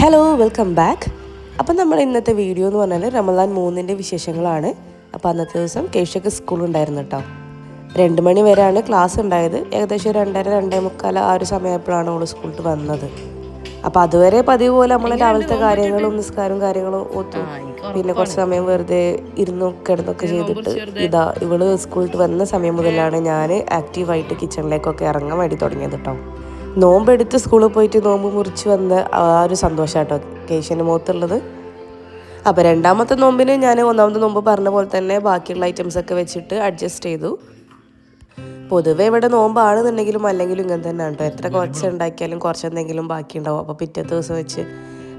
Hello welcome back അപ്പം നമ്മൾ ഇന്നത്തെ വീഡിയോ എന്ന് പറഞ്ഞാൽ റമദാൻ മൂന്നിന്റെ വിശേഷങ്ങളാണ്. അപ്പോൾ അന്നത്തെ ദിവസം കേശക്ക് സ്കൂൾ ഉണ്ടായിരുന്നു കേട്ടോ രണ്ട് മണി വരെയാണ് ക്ലാസ് ഉണ്ടായത്. ഏകദേശം രണ്ടര രണ്ടേ മുക്കാൽ ആ ഒരു സമയപ്പോഴാണ് അവൾ സ്കൂളിൽ വന്നത്. അപ്പോൾ അതുവരെ പതിവ് പോലെ നമ്മൾ രാവിലത്തെ കാര്യങ്ങളും നിസ്കാരവും കാര്യങ്ങളും ഒത്തു. പിന്നെ കുറച്ച് സമയം വെറുതെ ഇരുന്നു കിടന്നൊക്കെ ചെയ്തിട്ട് ഇതാ ഇവൾ സ്കൂളിൽ വന്ന സമയം മുതലാണ് ഞാൻ ആക്റ്റീവായിട്ട് കിച്ചണിലേക്കൊക്കെ ഇറങ്ങാൻ വേണ്ടി തുടങ്ങിയത് കേട്ടോ നോമ്പെടുത്ത് സ്കൂളിൽ പോയിട്ട് നോമ്പ് മുറിച്ച് വന്ന ആ ഒരു സന്തോഷം കേട്ടോ കേശന്റെ മുഖത്തുള്ളത്. അപ്പോൾ രണ്ടാമത്തെ നോമ്പിന് ഞാൻ ഒന്നാമത്തെ നോമ്പ് പറഞ്ഞ പോലെ തന്നെ ബാക്കിയുള്ള ഐറ്റംസ് ഒക്കെ വെച്ചിട്ട് അഡ്ജസ്റ്റ് ചെയ്തു. പൊതുവേ ഇവിടെ നോമ്പാണെന്നുണ്ടെങ്കിലും അല്ലെങ്കിലും ഇങ്ങനെ തന്നെ കേട്ടോ എത്ര കുറച്ച് ഉണ്ടാക്കിയാലും കുറച്ച് എന്തെങ്കിലും ബാക്കി ഉണ്ടാവും. അപ്പോൾ പിറ്റേ ദിവസം വെച്ച്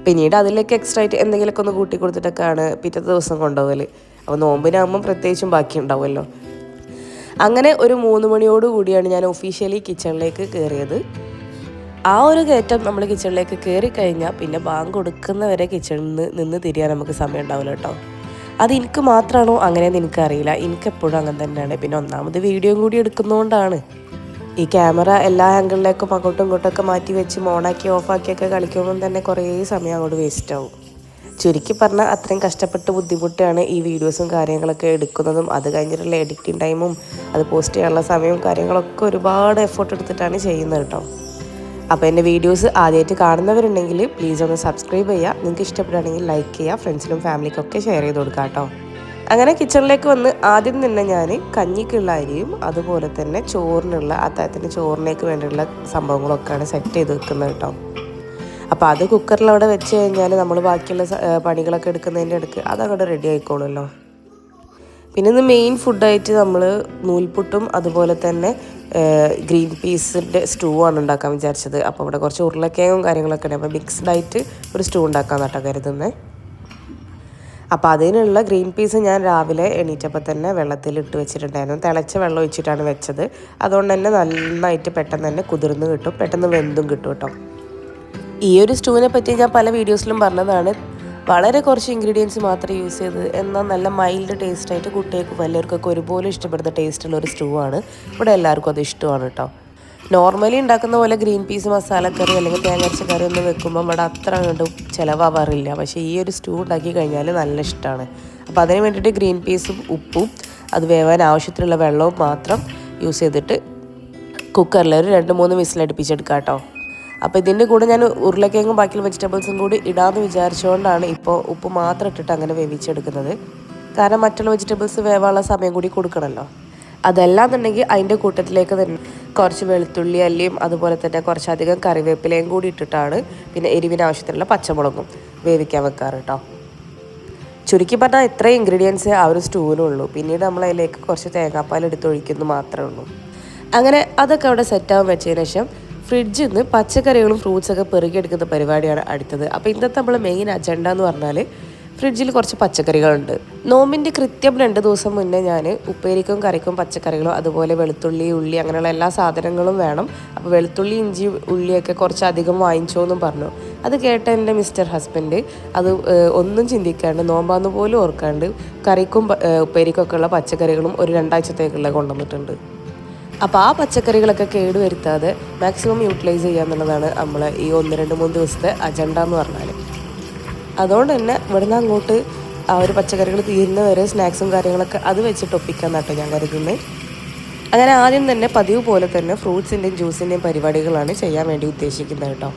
പിന്നീട് അതിലേക്ക് എക്സ്ട്രാ ആയിട്ട് എന്തെങ്കിലുമൊക്കെ ഒന്ന് കൂട്ടി കൊടുത്തിട്ടൊക്കെയാണ് പിറ്റത്തെ ദിവസം കൊണ്ടുപോകൽ. അപ്പോൾ നോമ്പിനാകുമ്പം പ്രത്യേകിച്ചും ബാക്കി ഉണ്ടാവുമല്ലോ. അങ്ങനെ ഒരു മൂന്ന് മണിയോട് കൂടിയാണ് ഞാൻ ഒഫീഷ്യലി കിച്ചണിലേക്ക് കയറിയത് ആ ഒരു കയറ്റം നമ്മൾ കിച്ചണിലേക്ക് കയറി കഴിഞ്ഞാൽ പിന്നെ ബാങ്ക് കൊടുക്കുന്നവരെ കിച്ചണിൽ നിന്ന് നിന്ന് തിരിയാൻ നമുക്ക് സമയം ഉണ്ടാവില്ല കേട്ടോ. അത് എനിക്ക് മാത്രമാണോ അങ്ങനെയെന്ന് എനിക്കറിയില്ല. എനിക്കെപ്പോഴും അങ്ങനെ തന്നെയാണ്. പിന്നെ ഒന്നാമത് വീഡിയോയും കൂടി എടുക്കുന്നതുകൊണ്ടാണ് ഈ ക്യാമറ എല്ലാ ആംഗിളിലേക്കും അങ്ങോട്ടും ഇങ്ങോട്ടൊക്കെ മാറ്റി വെച്ച് ഓണാക്കി ഓഫാക്കിയൊക്കെ കളിക്കുമ്പോൾ തന്നെ കുറേ സമയം അങ്ങോട്ട് വേസ്റ്റ് ആവും. ചുരുക്കി പറഞ്ഞാൽ അത്രയും കഷ്ടപ്പെട്ട് ബുദ്ധിമുട്ടാണ് ഈ വീഡിയോസും കാര്യങ്ങളൊക്കെ എടുക്കുന്നതും. അത് കഴിഞ്ഞിട്ടുള്ള എഡിറ്റിംഗ് ടൈമും അത് പോസ്റ്റ് ചെയ്യാനുള്ള സമയവും കാര്യങ്ങളൊക്കെ ഒരുപാട് എഫേർട്ട് എടുത്തിട്ടാണ് ചെയ്യുന്നത് കേട്ടോ. അപ്പോൾ എന്റെ വീഡിയോസ് ആദ്യമായിട്ട് കാണുന്നവരുണ്ടെങ്കിൽ പ്ലീസ് ഒന്ന് സബ്സ്ക്രൈബ് ചെയ്യുക. നിങ്ങൾക്ക് ഇഷ്ടപ്പെടുകയാണെങ്കിൽ ലൈക്ക് ചെയ്യുക. ഫ്രണ്ട്സിനും ഫാമിലിക്കൊക്കെ ഷെയർ ചെയ്ത് കൊടുക്കുക കേട്ടോ. അങ്ങനെ കിച്ചണിലേക്ക് വന്ന് ആദ്യം തന്നെ ഞാൻ കഞ്ഞിക്കുള്ള അരിയും അതുപോലെ തന്നെ ചോറിനുള്ള അത്താഴത്തിന്റെ ചോറിനേക്ക് വേണ്ടിയുള്ള സംഭവങ്ങളൊക്കെയാണ് സെറ്റ് ചെയ്ത് വെക്കുന്നത് കേട്ടോ. അപ്പോൾ അത് കുക്കറിൽ അവിടെ വെച്ച് കഴിഞ്ഞാൽ നമ്മൾ ബാക്കിയുള്ള പണികളൊക്കെ എടുക്കുന്നതിന്റെ അടുക്ക് അതങ്ങോട്ട് റെഡി ആയിക്കോളുമല്ലോ. പിന്നെ ഇന്ന് മെയിൻ ഫുഡായിട്ട് നമ്മൾ നൂൽപുട്ടും അതുപോലെ തന്നെ ഗ്രീൻ പീസിന്റെ സ്റ്റൂ ആണ് ഉണ്ടാക്കാൻ വിചാരിച്ചത്. അപ്പോൾ ഇവിടെ കുറച്ച് ഉരുളക്കിഴങ്ങും കാര്യങ്ങളൊക്കെ ഉണ്ട്. അപ്പോൾ മിക്സ്ഡ് ആയിട്ട് ഒരു സ്റ്റൂ ഉണ്ടാക്കാൻ നട്ടോ കരുതുന്നത് അപ്പോൾ അതിനുള്ള ഗ്രീൻ പീസ് ഞാൻ രാവിലെ എണീറ്റപ്പോൾ തന്നെ വെള്ളത്തിൽ ഇട്ട് വെച്ചിട്ടുണ്ടായിരുന്നു. തിളച്ച വെള്ളം ഒഴിച്ചിട്ടാണ് വെച്ചത്. അതുകൊണ്ട് തന്നെ നന്നായിട്ട് പെട്ടെന്ന് തന്നെ കുതിർന്ന് കിട്ടും. പെട്ടെന്ന് വെന്തും കിട്ടും കേട്ടോ. ഈ ഒരു സ്റ്റൂവിനെ പറ്റി ഞാൻ പല വീഡിയോസിലും പറഞ്ഞതാണ്. വളരെ കുറച്ച് ഇൻഗ്രീഡിയൻസ് മാത്രമേ യൂസ് ചെയ്ത് എന്നാൽ നല്ല മൈൽഡ് ടേസ്റ്റ് ആയിട്ട് കുട്ടികൾക്ക് വലിയവർക്കൊക്കെ ഒരുപോലെ ഇഷ്ടപ്പെടുന്ന ടേസ്റ്റുള്ള ഒരു സ്റ്റൂ ആണ്. ഇവിടെ എല്ലാവർക്കും അത് ഇഷ്ടമാണ് കേട്ടോ നോർമലി ഉണ്ടാക്കുന്ന പോലെ ഗ്രീൻ പീസ് മസാലക്കറി അല്ലെങ്കിൽ തേങ്ങരച്ച കറി ഒന്നും വെക്കുമ്പോൾ ഇവിടെ അത്ര അങ്ങോട്ട് ചിലവാവാറില്ല. പക്ഷേ ഈ ഒരു സ്റ്റൂ ഉണ്ടാക്കി കഴിഞ്ഞാൽ നല്ല ഇഷ്ടമാണ്. അപ്പോൾ അതിന് വേണ്ടിയിട്ട് ഗ്രീൻ പീസും ഉപ്പും അത് വേവാൻ ആവശ്യത്തിനുള്ള വെള്ളവും മാത്രം യൂസ് ചെയ്തിട്ട് കുക്കറിൽ ഒരു രണ്ട് മൂന്ന് വിസിലടുപ്പിച്ചെടുക്കാം കേട്ടോ അപ്പോൾ ഇതിന്റെ കൂടെ ഞാൻ ഉരുളക്കിഴങ്ങും ബാക്കി വെജിറ്റബിൾസും കൂടി ഇടാമെന്ന് വിചാരിച്ചുകൊണ്ടാണ് ഇപ്പോൾ ഉപ്പ് മാത്രം ഇട്ടിട്ട് അങ്ങനെ വേവിച്ചെടുക്കുന്നത്. കാരണം മറ്റുള്ള വെജിറ്റബിൾസ് വേവാനുള്ള സമയം കൂടി കൊടുക്കണമല്ലോ അതെല്ലാം അതല്ലാന്നുണ്ടെങ്കിൽ അതിന്റെ കൂട്ടത്തിലേക്ക് തന്നെ കുറച്ച് വെളുത്തുള്ളി അല്ലിയും അതുപോലെ തന്നെ കുറച്ചധികം കറിവേപ്പിലയും കൂടി ഇട്ടിട്ടാണ് പിന്നെ എരിവിന് ആവശ്യത്തിനുള്ള പച്ചമുളകും വേവിക്കാൻ വെക്കാറ് കേട്ടോ ചുരുക്കി പറഞ്ഞാൽ ഇത്രയും ഇൻഗ്രീഡിയൻസ് ആ ഒരു സ്റ്റൂവിനുള്ളൂ പിന്നീട് നമ്മൾ അതിലേക്ക് കുറച്ച് തേങ്ങാപ്പാൽ എടുത്തൊഴിക്കുന്നു മാത്രമേ ഉള്ളൂ. അങ്ങനെ അതൊക്കെ അവിടെ സെറ്റാകാൻ വെച്ചതിന് ശേഷം ഫ്രിഡ്ജിൽ നിന്ന് പച്ചക്കറികളും ഫ്രൂട്ട്സൊക്കെ പെറുകിയെടുക്കുന്ന പരിപാടിയാണ് അടുത്തത്. അപ്പോൾ ഇന്നത്തെ നമ്മൾ മെയിൻ അജണ്ട എന്ന് പറഞ്ഞാൽ ഫ്രിഡ്ജിൽ കുറച്ച് പച്ചക്കറികളുണ്ട്. നോമ്പിന്റെ കൃത്യം രണ്ട് ദിവസം മുന്നേ ഞാൻ ഉപ്പേരിക്കും കറിക്കും പച്ചക്കറികളും അതുപോലെ വെളുത്തുള്ളി ഉള്ളി അങ്ങനെയുള്ള എല്ലാ സാധനങ്ങളും വേണം. അപ്പോൾ വെളുത്തുള്ളി ഇഞ്ചി ഉള്ളിയൊക്കെ കുറച്ച് അധികം വാങ്ങിച്ചോന്നും പറഞ്ഞു. അത് കേട്ട എന്റെ മിസ്റ്റർ ഹസ്ബൻഡ് അത് ഒന്നും ചിന്തിക്കാണ്ട് നോമ്പാന്ന് പോലും ഓർക്കാണ്ട് കറിക്കും ഉപ്പേരിക്കും ഉള്ള പച്ചക്കറികളും ഒരു രണ്ടാഴ്ചത്തേക്കുള്ള കൊണ്ടുവന്നിട്ടുണ്ട്. അപ്പോൾ ആ പച്ചക്കറികളൊക്കെ കേടുവരുത്താതെ മാക്സിമം യൂട്ടിലൈസ് ചെയ്യുക എന്നുള്ളതാണ് നമ്മൾ ഈ ഒന്ന് രണ്ട് മൂന്ന് ദിവസത്തെ അജണ്ട എന്ന് പറഞ്ഞാൽ അതുകൊണ്ട് തന്നെ ഇവിടുന്ന് അങ്ങോട്ട് ആ ഒരു പച്ചക്കറികൾ തീരുന്ന വരെ സ്നാക്സും കാര്യങ്ങളൊക്കെ അത് വെച്ചിട്ട് ഒപ്പിക്കാൻ നട്ടോ ഞാൻ കരുതുന്നത് അങ്ങനെ ആദ്യം തന്നെ പതിവ് പോലെ തന്നെ ഫ്രൂട്ട്സിന്റെയും ജ്യൂസിന്റെയും പരിപാടികളാണ് ചെയ്യാൻ വേണ്ടി ഉദ്ദേശിക്കുന്നത് കേട്ടോ.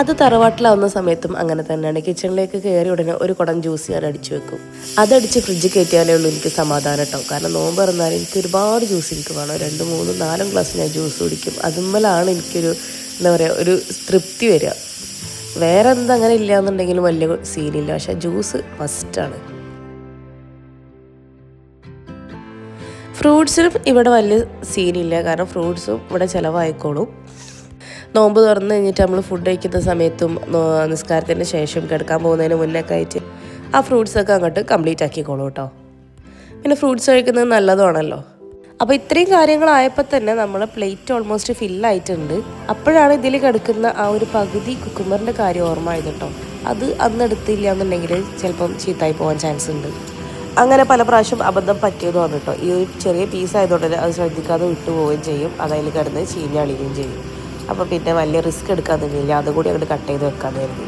അത് തറവാട്ടിലാവുന്ന സമയത്തും അങ്ങനെ തന്നെയാണ്. കിച്ചണിലേക്ക് കയറി ഉടനെ ഒരു കുടം ജ്യൂസ് ഞാൻ അടിച്ചു വെക്കും. അതടിച്ച് ഫ്രിഡ്ജിൽ കയറ്റിയാലേ ഉള്ളൂ എനിക്ക് സമാധാനം കേട്ടോ കാരണം നോമ്പ് പറഞ്ഞാൽ എനിക്ക് ഒരുപാട് ജ്യൂസ് എനിക്ക് വേണം. രണ്ട് മൂന്ന് നാലും ഗ്ലാസ് ഞാൻ ജ്യൂസ് കുടിക്കും. അതുമ്മലാണ് എനിക്കൊരു എന്താ പറയുക ഒരു തൃപ്തി വരിക. വേറെ എന്താ അങ്ങനെ ഇല്ല എന്നുണ്ടെങ്കിലും വലിയ സീനില്ല. പക്ഷെ ജ്യൂസ് മസ്റ്റാണ് ഫ്രൂട്ട്സിനും ഇവിടെ വലിയ സീനില്ല. കാരണം ഫ്രൂട്ട്സും ഇവിടെ ചിലവായിക്കോളും. നോമ്പ് തുറന്ന് കഴിഞ്ഞിട്ട് നമ്മൾ ഫുഡ് കഴിക്കുന്ന സമയത്തും നിസ്കാരത്തിന് ശേഷം കിടക്കാൻ പോകുന്നതിന് മുന്നൊക്കെ ആയിട്ട് ആ ഫ്രൂട്ട്സൊക്കെ അങ്ങോട്ട് കംപ്ലീറ്റ് ആക്കിക്കോളൂ കേട്ടോ. പിന്നെ ഫ്രൂട്ട്സ് കഴിക്കുന്നത് നല്ലതാണല്ലോ. അപ്പോൾ ഇത്രയും കാര്യങ്ങളായപ്പോൾ തന്നെ നമ്മൾ പ്ലേറ്റ് ഓൾമോസ്റ്റ് ഫില്ലായിട്ടുണ്ട് അപ്പോഴാണ് ഇതിൽ കിടക്കുന്ന ആ ഒരു പകുതി കുക്കുമ്പറിന്റെ കാര്യം ഓർമ്മ ആയത് കേട്ടോ. അത് അന്ന് എടുത്തില്ല എന്നുണ്ടെങ്കിൽ ചിലപ്പം ചീത്തായി പോകാൻ ചാൻസ് ഉണ്ട്. അങ്ങനെ പല പ്രാവശ്യം അബദ്ധം പറ്റിയതുമാണ് കേട്ടോ ഈ ഒരു ചെറിയ പീസ് ആയതുകൊണ്ട് അത് ശ്രദ്ധിക്കാതെ വിട്ടുപോവുകയും ചെയ്യും. അതതിൽ കിടന്ന് ചീഞ്ഞളിയുകയും ചെയ്യും. അപ്പോൾ പിന്നെ വലിയ റിസ്ക് എടുക്കാൻ നിന്നില്ല അതുകൂടി അങ്ങോട്ട് കട്ട് ചെയ്ത് വെക്കാമെന്ന് കരുതി.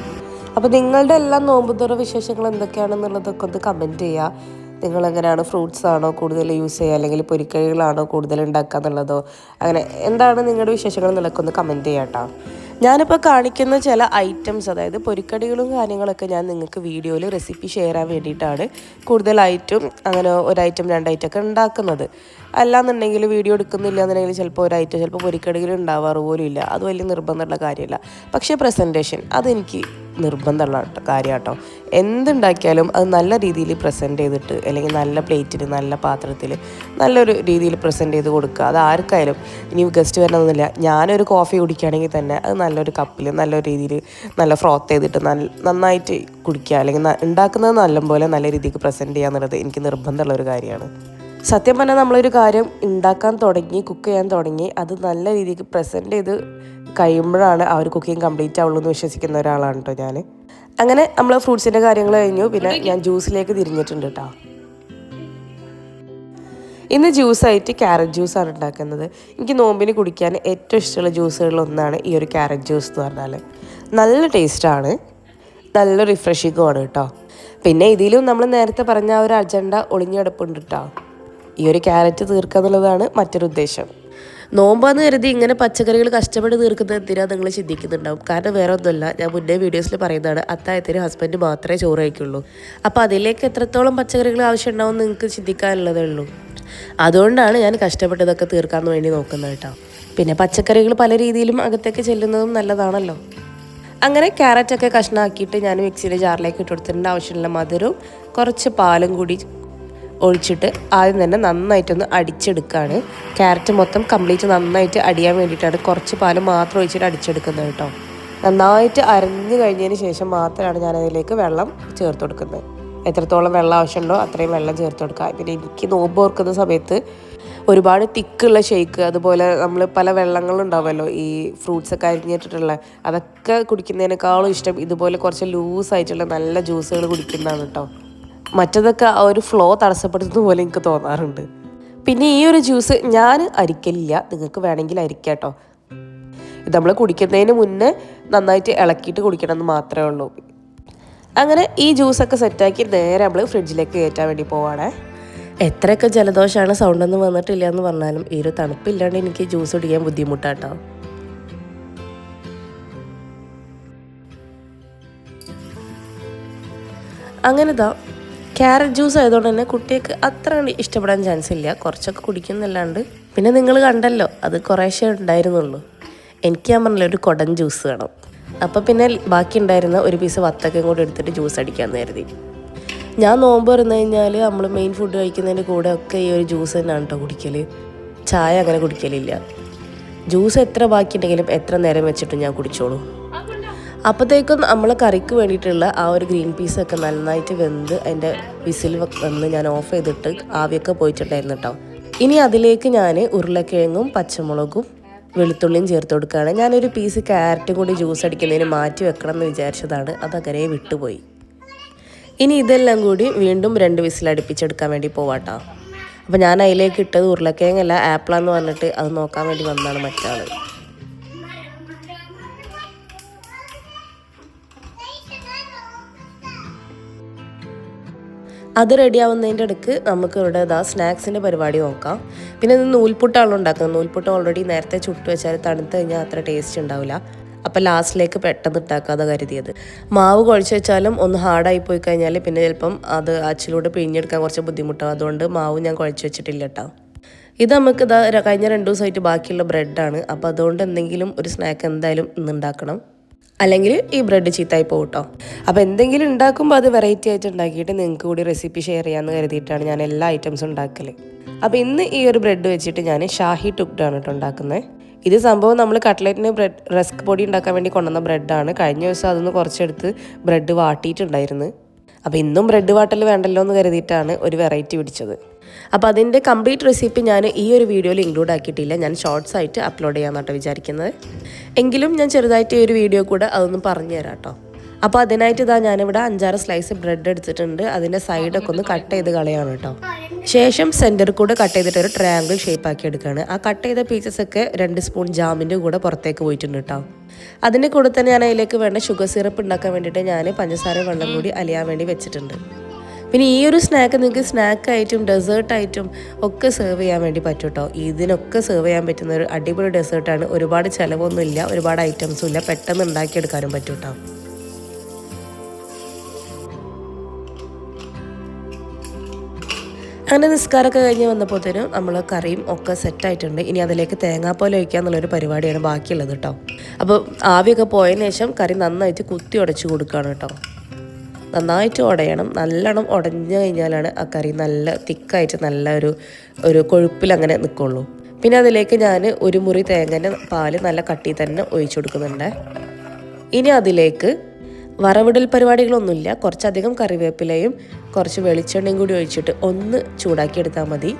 അപ്പോൾ നിങ്ങളുടെ എല്ലാ നോമ്പുതുറ വിശേഷങ്ങൾ എന്തൊക്കെയാണെന്നുള്ളതൊക്കെ ഒന്ന് കമന്റ് ചെയ്യുക നിങ്ങൾ എങ്ങനെയാണ് ഫ്രൂട്ട്സ് ആണോ കൂടുതൽ യൂസ് ചെയ്യുക? അല്ലെങ്കിൽ പൊരിക്കഴികളാണോ കൂടുതൽ ഉണ്ടാക്കുക എന്നുള്ളതോ? അങ്ങനെ എന്താണ് നിങ്ങളുടെ വിശേഷങ്ങൾ ഒന്ന് കമന്റ് ചെയ്യാം കേട്ടോ ഞാനിപ്പോൾ കാണിക്കുന്ന ചില ഐറ്റംസ് അതായത് പൊരിക്കടികളും കാര്യങ്ങളൊക്കെ ഞാൻ നിങ്ങൾക്ക് വീഡിയോയിൽ റെസിപ്പി ഷെയർ ചെയ്യാൻ വേണ്ടിയിട്ടാണ് കൂടുതലായിട്ടും അങ്ങനെ ഒരു ഐറ്റം രണ്ട് ഒക്കെ ഉണ്ടാക്കുന്നത്. അല്ലാന്നുണ്ടെങ്കിൽ വീഡിയോ എടുക്കുന്നില്ല എന്നുണ്ടെങ്കിൽ ചിലപ്പോൾ ഒരു ഐറ്റം ചിലപ്പോൾ പൊരിക്കടികൾ ഉണ്ടാവാറ് പോലും ഇല്ല. അത് വലിയ നിർബന്ധമുള്ള കാര്യമല്ല. പക്ഷേ പ്രസന്റേഷൻ അതെനിക്ക് നിർബന്ധമുള്ള കാര്യം കേട്ടോ എന്തുണ്ടാക്കിയാലും അത് നല്ല രീതിയിൽ പ്രസന്റ് ചെയ്തിട്ട് അല്ലെങ്കിൽ നല്ല പ്ലേറ്റിൽ നല്ല പാത്രത്തിൽ നല്ലൊരു രീതിയിൽ പ്രസന്റ് ചെയ്ത് കൊടുക്കുക. അത് ആർക്കായാലും ഇനി ഗസ്റ്റ് വരണമെന്നില്ല. ഞാനൊരു കോഫി കുടിക്കുകയാണെങ്കിൽ തന്നെ അത് നല്ലൊരു കപ്പിൽ നല്ല രീതിയിൽ നല്ല ഫ്രോത്ത് ചെയ്തിട്ട് നല്ല നന്നായിട്ട് കുടിക്കുക. അല്ലെങ്കിൽ ഉണ്ടാക്കുന്നത് നല്ലപോലെ നല്ല രീതിക്ക് പ്രസന്റ് ചെയ്യുക എന്നുള്ളത് എനിക്ക് നിർബന്ധമുള്ള ഒരു കാര്യമാണ്. സത്യം പറഞ്ഞാൽ നമ്മളൊരു കാര്യം ഉണ്ടാക്കാൻ തുടങ്ങി കുക്ക് ചെയ്യാൻ തുടങ്ങി അത് നല്ല രീതിക്ക് പ്രസന്റ് ചെയ്ത് കഴിയുമ്പോഴാണ് ആ ഒരു കുക്കിംഗ് കംപ്ലീറ്റ് ആവുള്ളൂ എന്ന് വിശ്വസിക്കുന്ന ഒരാളാണ് കേട്ടോ ഞാൻ അങ്ങനെ നമ്മൾ ഫ്രൂട്ട്സിന്റെ കാര്യങ്ങൾ കഴിഞ്ഞു പിന്നെ ഞാൻ ജ്യൂസിലേക്ക് തിരിഞ്ഞിട്ടുണ്ട് കേട്ടോ ഇന്ന് ജ്യൂസായിട്ട് ക്യാരറ്റ് ജ്യൂസാണ് ഉണ്ടാക്കുന്നത് എനിക്ക് നോമ്പിന് കുടിക്കാൻ ഏറ്റവും ഇഷ്ടമുള്ള ജ്യൂസുകളിൽ ഒന്നാണ് ഈ ഒരു ക്യാരറ്റ് ജ്യൂസ് എന്ന് പറഞ്ഞാൽ നല്ല ടേസ്റ്റാണ് നല്ല റിഫ്രഷിങ്ങുമാണ് കേട്ടോ പിന്നെ ഇതിലും നമ്മൾ നേരത്തെ പറഞ്ഞ ആ ഒരു അജണ്ട ഒളിഞ്ഞെടുപ്പുണ്ട് കേട്ടോ ഈ ഒരു ക്യാരറ്റ് തീർക്കുക എന്നുള്ളതാണ് മറ്റൊരു ഉദ്ദേശം. നോമ്പാന്ന് കരുതി ഇങ്ങനെ പച്ചക്കറികൾ കഷ്ടപ്പെട്ട് തീർക്കുന്നത് എന്തിനാ നിങ്ങൾ ചിന്തിക്കുന്നുണ്ടാവും? കാരണം വേറെ ഒന്നുമല്ല ഞാൻ മുന്നേ വീഡിയോസിൽ പറയുന്നതാണ് അത്തായത്തിന് ഹസ്ബൻഡ് മാത്രമേ ചോറ് കഴിക്കുള്ളൂ. അപ്പോൾ അതിലേക്ക് എത്രത്തോളം പച്ചക്കറികൾ ആവശ്യം ഉണ്ടാവും നിങ്ങൾക്ക് ചിന്തിക്കാനുള്ളതേ ഉള്ളൂ. അതുകൊണ്ടാണ് ഞാൻ കഷ്ടപ്പെട്ടതൊക്കെ തീർക്കാൻ വേണ്ടി നോക്കുന്നത് കേട്ടോ. പിന്നെ പച്ചക്കറികൾ പല രീതിയിലും അകത്തേക്ക് ചെല്ലുന്നതും നല്ലതാണല്ലോ. അങ്ങനെ ക്യാരറ്റൊക്കെ കഷ്ണമാക്കിയിട്ട് ഞാൻ മിക്സിയിലെ ജാറിലേക്ക് ഇട്ട് കൊടുത്തിട്ടുണ്ട്. ആവശ്യമുള്ള മധുരവും കുറച്ച് പാലും കൂടി ഒഴിച്ചിട്ട് ആദ്യം തന്നെ നന്നായിട്ടൊന്ന് അടിച്ചെടുക്കുകയാണ് ക്യാരറ്റ് മൊത്തം കംപ്ലീറ്റ് നന്നായിട്ട് അടിയാൻ വേണ്ടിയിട്ടാണ് കുറച്ച് പാൽ മാത്രം ഒഴിച്ചിട്ട് അടിച്ചെടുക്കുന്നത് കേട്ടോ. നന്നായിട്ട് അരഞ്ഞു കഴിഞ്ഞതിന് ശേഷം മാത്രമാണ് ഞാൻ അതിലേക്ക് വെള്ളം ചേർത്ത് കൊടുക്കുന്നത്. എത്രത്തോളം വെള്ളം ആവശ്യമുണ്ടോ അത്രയും വെള്ളം ചേർത്ത് കൊടുക്കുക. പിന്നെ എനിക്ക് നോമ്പ് ഓർക്കുന്ന സമയത്ത് ഒരുപാട് തിക്കുള്ള ഷേക്ക് അതുപോലെ നമ്മൾ പല വെള്ളങ്ങളുണ്ടാവുമല്ലോ ഈ ഫ്രൂട്ട്സ് ഒക്കെ അരിഞ്ഞിട്ടിട്ടുള്ള അതൊക്കെ കുടിക്കുന്നതിനേക്കാളും ഇഷ്ടം ഇതുപോലെ കുറച്ച് ലൂസായിട്ടുള്ള നല്ല ജ്യൂസുകൾ കുടിക്കുന്നതാണ് കേട്ടോ. മറ്റതൊക്കെ ആ ഒരു ഫ്ലോ തടസ്സപ്പെടുന്നത് പോലെ എനിക്ക് തോന്നാറുണ്ട്. പിന്നെ ഈ ഒരു ജ്യൂസ് ഞാൻ അരിക്കലില്ല. നിങ്ങൾക്ക് വേണമെങ്കിൽ അരിക്കാട്ടോ കേട്ടോ. ഇത് നമ്മൾ കുടിക്കുന്നതിന് മുന്നേ നന്നായിട്ട് ഇളക്കിയിട്ട് കുടിക്കണം എന്ന് മാത്രമേ ഉള്ളൂ. അങ്ങനെ ഈ ജ്യൂസൊക്കെ സെറ്റാക്കി നേരെ നമ്മൾ ഫ്രിഡ്ജിലേക്ക് കയറ്റാൻ വേണ്ടി പോവാണേ. എത്രയൊക്കെ ജലദോഷമാണ് സൗണ്ടൊന്നും വന്നിട്ടില്ല എന്ന് പറഞ്ഞാലും ഈ ഒരു തണുപ്പില്ലാണ്ട് എനിക്ക് ജ്യൂസ് കുടിക്കാൻ ബുദ്ധിമുട്ടാട്ടോ. അങ്ങനെ ഇതാ ക്യാരറ്റ് ജ്യൂസ് ആയതുകൊണ്ട് തന്നെ കുട്ടികൾക്ക് അത്ര ഇഷ്ടപ്പെടാൻ ചാൻസ് ഇല്ല. കുറച്ചൊക്കെ കുടിക്കുന്നല്ലാണ്ട്. പിന്നെ നിങ്ങൾ കണ്ടല്ലോ അത് കുറേശ്ശേ ഉണ്ടായിരുന്നുള്ളൂ. എനിക്ക് ഞാൻ പറഞ്ഞില്ല ഒരു കൊടൻ ജ്യൂസ് വേണം. അപ്പോൾ പിന്നെ ബാക്കി ഉണ്ടായിരുന്ന ഒരു പീസ് വത്തക്കയും കൂടി എടുത്തിട്ട് ജ്യൂസ് അടിക്കാമെന്ന് കരുതി. ഞാൻ നോമ്പ് പറഞ്ഞു കഴിഞ്ഞാൽ നമ്മൾ മെയിൻ ഫുഡ് കഴിക്കുന്നതിന്റെ കൂടെ ഒക്കെ ഈ ഒരു ജ്യൂസ് തന്നെയാണ് കേട്ടോ കുടിക്കൽ ചായ അങ്ങനെ കുടിക്കലില്ല. ജ്യൂസ് എത്ര ബാക്കിയുണ്ടെങ്കിലും എത്ര നേരം വെച്ചിട്ടും ഞാൻ കുടിച്ചോളൂ. അപ്പോഴത്തേക്കും നമ്മൾ കറിക്ക് വേണ്ടിയിട്ടുള്ള ആ ഒരു ഗ്രീൻ പീസൊക്കെ നന്നായിട്ട് വെന്ത് അതിന്റെ വിസിൽ വന്ന് ഞാൻ ഓഫ് ചെയ്തിട്ട് ആവിയൊക്കെ പോയിട്ടുണ്ടായിരുന്നു കേട്ടോ. ഇനി അതിലേക്ക് ഞാൻ ഉരുളക്കിഴങ്ങും പച്ചമുളകും വെളുത്തുള്ളിയും ചേർത്ത് കൊടുക്കുകയാണ്. ഞാനൊരു പീസ് ക്യാരറ്റും കൂടി ജ്യൂസ് അടിക്കുന്നതിന് മാറ്റി വെക്കണം എന്ന് വിചാരിച്ചതാണ് അതങ്ങനെ വിട്ടുപോയി. ഇനി ഇതെല്ലാം കൂടി വീണ്ടും രണ്ട് വിസിൽ അടുപ്പിച്ചെടുക്കാൻ വേണ്ടി പോവാട്ടോ അപ്പോൾ ഞാൻ അതിലേക്ക് ഇട്ടത് ഉരുളക്കിഴങ്ങല്ല ആപ്പിളാന്ന് പറഞ്ഞിട്ട് അത് നോക്കാൻ വേണ്ടി വന്നതാണ് മറ്റാൾ അത് റെഡി ആവുന്നതിന്റെ ഇടയ്ക്ക് നമുക്ക് ഇവിടെ ഇതാ സ്നാക്സിന്റെ പരിപാടി നോക്കാം. പിന്നെ ഇത് നൂൽപുട്ടാണ് ഉണ്ടാക്കുന്നത്. നൂൽപുട്ട് ഓൾറെഡി നേരത്തെ ചുട്ട് വെച്ചാൽ തണുത്ത് കഴിഞ്ഞാൽ അത്ര ടേസ്റ്റ് ഉണ്ടാവില്ല. അപ്പോൾ ലാസ്റ്റിലേക്ക് പെട്ടെന്ന് ഇട്ടാക്കാതെ കരുതിയത്. മാവ് കുഴച്ച് വെച്ചാലും ഒന്ന് ഹാർഡായി പോയി കഴിഞ്ഞാൽ പിന്നെ ചിലപ്പം അത് അച്ചിലൂടെ പിഴിഞ്ഞെടുക്കാൻ കുറച്ച് ബുദ്ധിമുട്ടാവും. അതുകൊണ്ട് മാവ് ഞാൻ കുഴച്ച് വെച്ചിട്ടില്ല കേട്ടോ ഇത് നമുക്ക് ഇതാ കഴിഞ്ഞ രണ്ട് ദിവസമായിട്ട് ബാക്കിയുള്ള ബ്രെഡാണ് അപ്പോൾ അതുകൊണ്ട് എന്തെങ്കിലും ഒരു സ്നാക്ക് എന്തായാലും ഇന്ന് ഉണ്ടാക്കണം. അല്ലെങ്കിൽ ഈ ബ്രെഡ് ചീത്തായി പോകും കേട്ടോ അപ്പോൾ എന്തെങ്കിലും ഉണ്ടാക്കുമ്പോൾ അത് വെറൈറ്റി ആയിട്ട് ഉണ്ടാക്കിയിട്ട് നിങ്ങൾക്ക് കൂടി റെസിപ്പി ഷെയർ ചെയ്യാമെന്ന് കരുതിയിട്ടാണ് ഞാൻ എല്ലാ ഐറ്റംസും ഉണ്ടാക്കൽ അപ്പോൾ ഇന്ന് ഈ ഒരു ബ്രെഡ് വെച്ചിട്ട് ഞാൻ ഷാഹി ടുക്ഡാണ് കേട്ടോ ഉണ്ടാക്കുന്നത് ഇത് സംഭവം നമ്മൾ കട്ട്ലറ്റിന് ബ്രെഡ് റസ്ക് പൊടി ഉണ്ടാക്കാൻ വേണ്ടി കൊണ്ടുവന്ന ബ്രെഡാണ് കഴിഞ്ഞ ദിവസം അതൊന്ന് കുറച്ചെടുത്ത് ബ്രെഡ് വാട്ടിയിട്ടുണ്ടായിരുന്നു. അപ്പോൾ ഇന്നും ബ്രെഡ് വാട്ടൽ വേണ്ടല്ലോ എന്ന് കരുതിയിട്ടാണ് ഒരു വെറൈറ്റി പിടിച്ചത്. അപ്പോൾ അതിന്റെ കംപ്ലീറ്റ് റെസിപ്പി ഞാൻ ഈ ഒരു വീഡിയോയിൽ ഇൻക്ലൂഡ് ആക്കിയിട്ടില്ല. ഞാൻ ഷോർട്സ് ആയിട്ട് അപ്ലോഡ് ചെയ്യാമെന്നാട്ടോ വിചാരിക്കുന്നത്. എങ്കിലും ഞാൻ ചെറുതായിട്ട് ഈ ഒരു വീഡിയോ കൂടെ അതൊന്ന് പറഞ്ഞു തരാം കേട്ടോ. അപ്പോൾ അതിനായിട്ട് ഇതാ ഞാനിവിടെ അഞ്ചാറ് സ്ലൈസ് ബ്രെഡ് എടുത്തിട്ടുണ്ട്. അതിന്റെ സൈഡൊക്കെ ഒന്ന് കട്ട് ചെയ്ത് കളയാണ് കേട്ടോ. ശേഷം സെന്ററിൽ കൂടെ കട്ട് ചെയ്തിട്ട് ഒരു ട്രയാങ്കിൾ ഷേപ്പ് ആക്കി എടുക്കുകയാണ് ആ കട്ട് ചെയ്ത പീസസ് ഒക്കെ രണ്ട് സ്പൂൺ ജാമിന്റെ കൂടെ പുറത്തേക്ക് പോയിട്ടുണ്ട് കേട്ടോ. അതിന്റെ കൂടെ തന്നെ ഞാൻ അതിലേക്ക് വേണ്ട ഷുഗർ സിറപ്പ് ഉണ്ടാക്കാൻ വേണ്ടിയിട്ട് ഞാൻ പഞ്ചസാര വെള്ളം കൂടി അലിയാൻ വേണ്ടി വെച്ചിട്ടുണ്ട്. പിന്നെ ഈ ഒരു സ്നാക്ക് നിങ്ങൾക്ക് സ്നാക്കായിട്ടും ഡെസേർട്ടായിട്ടും ഒക്കെ സെർവ് ചെയ്യാൻ വേണ്ടി പറ്റും കേട്ടോ ഇതിനൊക്കെ സെർവ് ചെയ്യാൻ പറ്റുന്ന ഒരു അടിപൊളി ഡെസേർട്ടാണ് ഒരുപാട് ചിലവൊന്നും ഇല്ല ഒരുപാട് ഐറ്റംസും ഇല്ല. പെട്ടെന്ന് ഉണ്ടാക്കിയെടുക്കാനും പറ്റും കേട്ടോ അങ്ങനെ നിസ്കാരമൊക്കെ കഴിഞ്ഞ് വന്നപ്പോഴത്തേനും നമ്മൾ കറിയും ഒക്കെ സെറ്റായിട്ടുണ്ട് ഇനി അതിലേക്ക് തേങ്ങാപ്പാൽ ഒഴിക്കുക എന്നുള്ളൊരു പരിപാടിയാണ് ബാക്കിയുള്ളത് കേട്ടോ അപ്പോൾ ആവിയൊക്കെ പോയതിന് ശേഷം കറി നന്നായിട്ട് കുത്തി ഉടച്ച് കൊടുക്കുകയാണ് കേട്ടോ നന്നായിട്ട് ഉടയണം നല്ലോണം ഉടഞ്ഞു കഴിഞ്ഞാലാണ് ആ കറി നല്ല തിക്കായിട്ട് നല്ല ഒരു ഒരു കൊഴുപ്പിൽ അങ്ങനെ നിൽക്കുള്ളൂ. പിന്നെ അതിലേക്ക് ഞാൻ ഒരു മുറി തേങ്ങന്റെ പാൽ നല്ല കട്ടി തന്നെ ഒഴിച്ചു കൊടുക്കുന്നുണ്ട്. ഇനി അതിലേക്ക് വറവിടൽ പരിപാടികളൊന്നുമില്ല. കുറച്ചധികം കറിവേപ്പിലയും കുറച്ച് വെളിച്ചെണ്ണയും കൂടി ഒഴിച്ചിട്ട് ഒന്ന് ചൂടാക്കിയെടുത്താൽ മതി.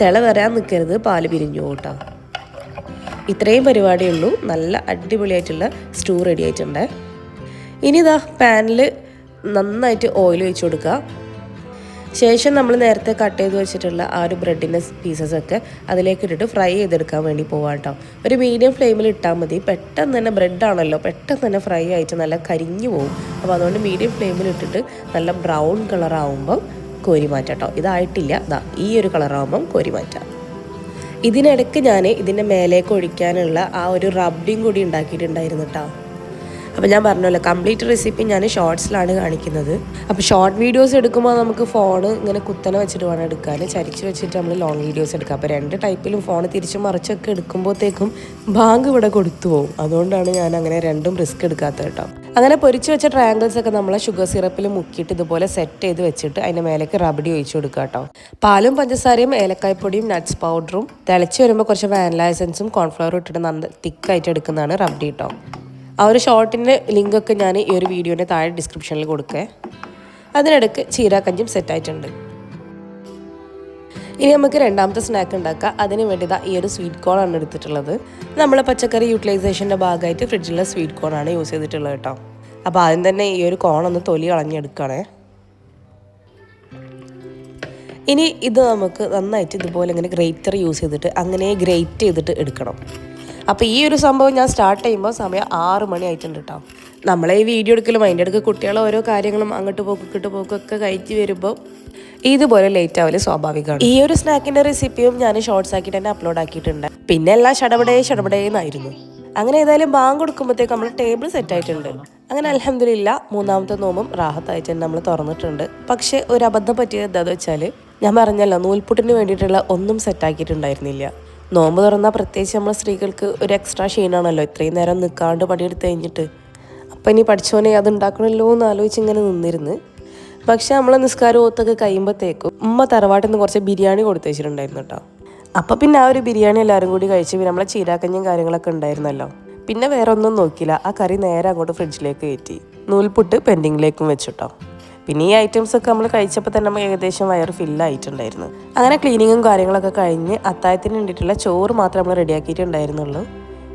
തിള വരാൻ നിൽക്കരുത് പാൽ പിരിഞ്ഞു കൂട്ടാം. ഇത്രയും പരിപാടിയുള്ളൂ നല്ല അടിപൊളിയായിട്ടുള്ള സ്റ്റൂ റെഡി ആയിട്ടുണ്ട്. ഇനി ഇതാ പാനിൽ നന്നായിട്ട് ഓയിൽ ഒഴിച്ചു കൊടുക്കുക. ശേഷം നമ്മൾ നേരത്തെ കട്ട് ചെയ്ത് വെച്ചിട്ടുള്ള ആ ഒരു ബ്രെഡിന്റെ പീസസ് ഒക്കെ അതിലേക്ക് ഇട്ടിട്ട് ഫ്രൈ ചെയ്തെടുക്കാൻ വേണ്ടി പോവാം കേട്ടോ ഒരു മീഡിയം ഫ്ലെയിമിൽ ഇട്ടാൽ മതി. പെട്ടെന്ന് തന്നെ ബ്രെഡാണല്ലോ പെട്ടെന്ന് തന്നെ ഫ്രൈ ആയിട്ട് നല്ല കരിഞ്ഞു പോകും അപ്പോൾ അതുകൊണ്ട് മീഡിയം ഫ്ലെയിമിൽ ഇട്ടിട്ട് നല്ല ബ്രൗൺ കളർ ആവുമ്പം കോരി മാറ്റാം കേട്ടോ ഇതായിട്ടില്ല. ഇതാ ഈ ഒരു കളറാകുമ്പം കോരി മാറ്റാം. ഇതിനിടയ്ക്ക് ഞാൻ ഇതിന്റെ മേലേക്ക് ഒഴിക്കാനുള്ള ആ ഒരു റബ്ഡിങ് കൂടി ഉണ്ടാക്കിയിട്ടുണ്ടായിരുന്നു കേട്ടോ അപ്പോൾ ഞാൻ പറഞ്ഞല്ലോ കംപ്ലീറ്റ് റെസിപ്പി ഞാൻ ഷോർട്സിലാണ് കാണിക്കുന്നത്. അപ്പോൾ ഷോർട്ട് വീഡിയോസ് എടുക്കുമ്പോൾ നമുക്ക് ഫോൺ ഇങ്ങനെ കുത്തനെ വെച്ചിട്ട് വേണം എടുക്കാൻ ചരിച്ച് വെച്ചിട്ട് നമ്മൾ ലോങ് വീഡിയോസ് എടുക്കുക അപ്പോൾ രണ്ട് ടൈപ്പിലും ഫോൺ തിരിച്ച് മറിച്ചൊക്കെ എടുക്കുമ്പോഴത്തേക്കും ബാങ്ക് ഇവിടെ കൊടുത്തു പോകും അതുകൊണ്ടാണ് ഞാൻ അങ്ങനെ രണ്ടും റിസ്ക് എടുക്കാത്തത് കേട്ടോ. അങ്ങനെ പൊരിച്ച് വെച്ച ട്രയാങ്കിൾസ് ഒക്കെ നമ്മൾ ഷുഗർ സിറപ്പിൽ മുക്കിയിട്ട് ഇതുപോലെ സെറ്റ് ചെയ്ത് വെച്ചിട്ട് അതിന്റെ മേലേക്ക് റബഡി ഒഴിച്ചു കൊടുക്കുക കേട്ടോ. പാലും പഞ്ചസാരയും ഏലക്കായ്പൊടിയും നട്ട്സ് പൗഡറും തിളച്ച് വരുമ്പോൾ കുറച്ച് വാനില എസൻസും കോൺഫ്ലവറും ഇട്ടിട്ട് നന്ന തിക്കായിട്ട് എടുക്കുന്നതാണ് റബഡി കേട്ടോ. ആ ഒരു ഷോർട്ടിന്റെ ലിങ്കൊക്കെ ഞാൻ ഈ ഒരു വീഡിയോന്റെ താഴെ ഡിസ്ക്രിപ്ഷനിൽ കൊടുക്കേ. അതിനിടയ്ക്ക് ചീരാക്കഞ്ചും സെറ്റായിട്ടുണ്ട്. ഇനി നമുക്ക് രണ്ടാമത്തെ സ്നാക്ക് ഉണ്ടാക്കാം. അതിന് വേണ്ടി ഈ ഒരു സ്വീറ്റ് ആണ് എടുത്തിട്ടുള്ളത്. നമ്മൾ പച്ചക്കറി യൂട്ടിലൈസേഷന്റെ ഭാഗമായിട്ട് ഫ്രിഡ്ജിലെ സ്വീറ്റ് ആണ് യൂസ് ചെയ്തിട്ടുള്ളത് കേട്ടോ. അപ്പോൾ ആദ്യം തന്നെ ഈ ഒരു കോൺ ഒന്ന് തൊലി കളഞ്ഞെടുക്കണേ ഇനി ഇത് നമുക്ക് നന്നായിട്ട് ഇതുപോലെ ഇങ്ങനെ ഗ്രേറ്റർ യൂസ് ചെയ്തിട്ട് അങ്ങനെ ഗ്രേറ്റ് ചെയ്തിട്ട് എടുക്കണം. അപ്പോൾ ഈ ഒരു സംഭവം ഞാൻ സ്റ്റാർട്ട് ചെയ്യുമ്പോൾ സമയം ആറ് മണി ആയിട്ടുണ്ട് കേട്ടോ നമ്മളെ ഈ വീഡിയോ എടുക്കലും അതിന്റെ അടുക്ക് കുട്ടികളെ ഓരോ കാര്യങ്ങളും അങ്ങോട്ട് പോക്ക് ഇങ്ങോട്ട് പോക്കൊക്കെ കഴിച്ച് വരുമ്പോൾ ഇതുപോലെ ലേറ്റ് ആവൽ സ്വാഭാവികമാണ്. ഈ ഒരു സ്നാക്കിന്റെ റെസിപ്പിയും ഞാൻ ഷോർട്സ് ആക്കിയിട്ട് തന്നെ അപ്ലോഡ് ആക്കിയിട്ടുണ്ട്. പിന്നെ എല്ലാം ഷടപടേ ഷടപടേന്നായിരുന്നു അങ്ങനെ ഏതായാലും ബാങ്ക് കൊടുക്കുമ്പോഴത്തേക്ക് നമ്മൾ ടേബിൾ സെറ്റ് ആയിട്ടുണ്ട്. അങ്ങനെ അലഹമില്ല മൂന്നാമത്തെ നോമ്പും റാഹത്തായിട്ട് തന്നെ നമ്മൾ തുറന്നിട്ടുണ്ട്. പക്ഷേ ഒരു അബദ്ധം പറ്റിയത് എന്താണെന്ന് വെച്ചാൽ ഞാൻ പറഞ്ഞല്ലോ നൂൽപുട്ടിന് വേണ്ടിയിട്ടുള്ള ഒന്നും സെറ്റാക്കിയിട്ടുണ്ടായിരുന്നില്ല നോമ്പ് തുറന്നാൽ പ്രത്യേകിച്ച് നമ്മൾ സ്ത്രീകൾക്ക് ഒരു എക്സ്ട്രാ ഷീനാണല്ലോ ഇത്രയും നേരം നിൽക്കാണ്ട് പണിയെടുത്ത് കഴിഞ്ഞിട്ട്. അപ്പം ഇനി പഠിച്ചോനെ അത് ഉണ്ടാക്കണമല്ലോ എന്ന് ആലോചിച്ച് ഇങ്ങനെ നിന്നിരുന്ന്. പക്ഷെ നമ്മളെ നിസ്കാരം ഓത്തൊക്കെ കഴിയുമ്പോഴത്തേക്കും ഉമ്മ തറവാട്ടിൽ നിന്ന് കുറച്ച് ബിരിയാണി കൊടുത്തു വെച്ചിട്ടുണ്ടായിരുന്നു കേട്ടോ. അപ്പം പിന്നെ ആ ഒരു ബിരിയാണി എല്ലാവരും കൂടി കഴിച്ച് പിന്നെ നമ്മളെ ചീരാക്കഞ്ഞും കാര്യങ്ങളൊക്കെ ഉണ്ടായിരുന്നല്ലോ. പിന്നെ വേറെ ഒന്നും നോക്കിയില്ല. ആ കറി നേരെ അങ്ങോട്ട് ഫ്രിഡ്ജിലേക്ക് കയറ്റി. നൂൽപുട്ട് പെൻഡിങ്ങിലേക്കും വെച്ചിട്ടോ പിന്നെ ഈ ഐറ്റംസ് ഒക്കെ നമ്മൾ കഴിച്ചപ്പോൾ തന്നെ നമുക്ക് ഏകദേശം വയറ് ഫില്ലായിട്ടുണ്ടായിരുന്നു അങ്ങനെ ക്ലീനിങ്ങും കാര്യങ്ങളൊക്കെ കഴിഞ്ഞ് അത്തായത്തിന് വേണ്ടിയിട്ടുള്ള ചോറ് മാത്രമേ നമ്മൾ റെഡിയാക്കിയിട്ടുണ്ടായിരുന്നുള്ളൂ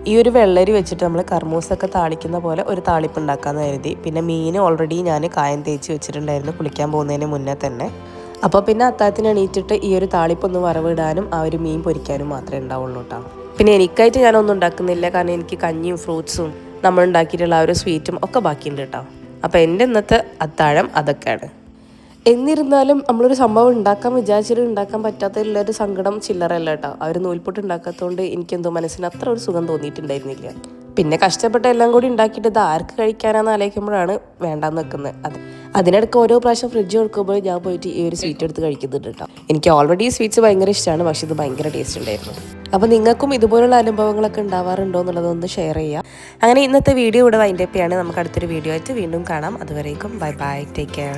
ഈ ഒരു വെള്ളരി വെച്ചിട്ട് നമ്മൾ കർമൂസൊക്കെ താളിക്കുന്ന പോലെ ഒരു താളിപ്പ് ഉണ്ടാക്കാമെന്ന് കരുതി. പിന്നെ മീൻ ഓൾറെഡി ഞാൻ കായം തേച്ച് വെച്ചിട്ടുണ്ടായിരുന്നു കുളിക്കാൻ പോകുന്നതിന് മുന്നേ തന്നെ. അപ്പോൾ പിന്നെ അത്താഴത്തിന് എണീറ്റിട്ട് ഈ ഒരു താളിപ്പൊന്ന് വറവിടാനും ആ ഒരു മീൻ പൊരിക്കാനും മാത്രമേ ഉണ്ടാവുള്ളൂ കേട്ടോ പിന്നെ എനിക്കായിട്ട് ഞാനൊന്നും ഉണ്ടാക്കുന്നില്ല. കാരണം എനിക്ക് കഞ്ഞിയും ഫ്രൂട്ട്സും നമ്മൾ ഉണ്ടാക്കിയിട്ടുള്ള ആ ഒരു സ്വീറ്റും ഒക്കെ ബാക്കിയുണ്ട് കേട്ടോ അപ്പോൾ എന്റെ ഇന്നത്തെ അത്താഴം അതൊക്കെയാണ്. എന്നിരുന്നാലും നമ്മളൊരു സംഭവം ഉണ്ടാക്കാൻ വിചാരിച്ചിട്ട് ഉണ്ടാക്കാൻ പറ്റാത്തതിലൊരു സങ്കടം ചില്ലറല്ല കേട്ടോ. ആ ഒരു നൂൽപുട്ട് ഉണ്ടാക്കാത്തതുകൊണ്ട് എനിക്കെന്തോ മനസ്സിന് അത്ര ഒരു സുഖം തോന്നിയിട്ടുണ്ടായിരുന്നില്ല. പിന്നെ കഷ്ടപ്പെട്ട എല്ലാം കൂടി ഉണ്ടാക്കിയിട്ട് ഇത് ആർക്ക് കഴിക്കാനാന്ന് ആലോചിക്കുമ്പോഴാണ് വേണ്ടാന്ന് വെക്കുന്നത് അത് അതിനിടയ്ക്ക് ഓരോ പ്രാവശ്യം ഫ്രിഡ്ജ് കൊടുക്കുമ്പോൾ ഞാൻ പോയിട്ട് ഈ ഒരു സ്വീറ്റ് എടുത്ത് കഴിക്കുന്നുണ്ട് കേട്ടോ. എനിക്ക് ഓൾറെഡി സ്വീറ്റ്സ് ഭയങ്കര ഇഷ്ടമാണ് പക്ഷെ ഇത് ഭയങ്കര ടേസ്റ്റ് ഉണ്ടായിരുന്നു. അപ്പോൾ നിങ്ങൾക്കും ഇതുപോലുള്ള അനുഭവങ്ങളൊക്കെ ഉണ്ടാവാറുണ്ടോ എന്നുള്ളതൊന്ന് ഷെയർ ചെയ്യുക. അങ്ങനെ ഇന്നത്തെ വീഡിയോ ഇവിടെ വൈൻഡപ്പ് ചെയ്യാണ്. നമുക്ക് അടുത്തൊരു വീഡിയോ ആയിട്ട് വീണ്ടും കാണാം. അതുവരേക്കും ബൈ ബൈ ടേക്ക് കെയർ